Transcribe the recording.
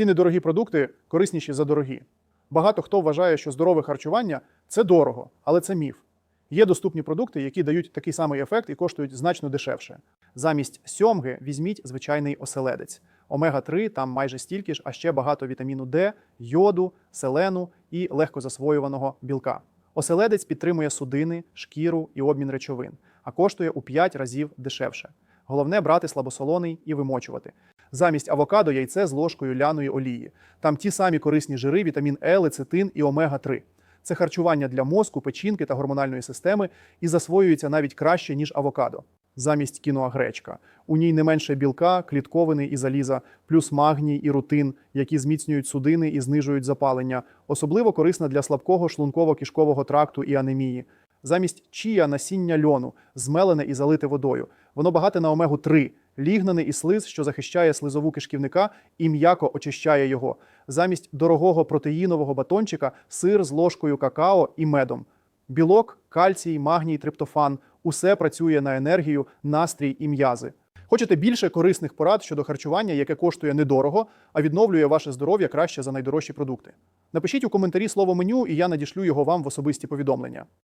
Ці недорогі продукти корисніші за дорогі. Багато хто вважає, що здорове харчування це дорого, але це міф. Є доступні продукти, які дають такий самий ефект і коштують значно дешевше. Замість сьомги візьміть звичайний оселедець. Омега-3 там майже стільки ж, а ще багато вітаміну Д, йоду, селену і легкозасвоюваного білка. Оселедець підтримує судини, шкіру і обмін речовин, а коштує у 5 разів дешевше. Головне брати слабосолоний і вимочувати. Замість авокадо яйце з ложкою ляної олії. Там ті самі корисні жири, вітамін Е, лецитин і омега-3. Це харчування для мозку, печінки та гормональної системи і засвоюється навіть краще, ніж авокадо. Замість кіноа гречка. У ній не менше білка, клітковини і заліза, плюс магній і рутин, які зміцнюють судини і знижують запалення. Особливо корисна для слабкого шлунково-кишкового тракту і анемії. Замість чія насіння льону, змелене і залите водою. Воно багате на омегу 3 лігнане і слиз, що захищає слизову кишківника і м'яко очищає його. Замість дорогого протеїнового батончика сир з ложкою какао і медом. Білок, кальцій, магній, триптофан усе працює на енергію, настрій і м'язи. Хочете більше корисних порад щодо харчування, яке коштує недорого, а відновлює ваше здоров'я краще за найдорожчі продукти? Напишіть у коментарі слово меню, і я надішлю його вам в особисті повідомлення.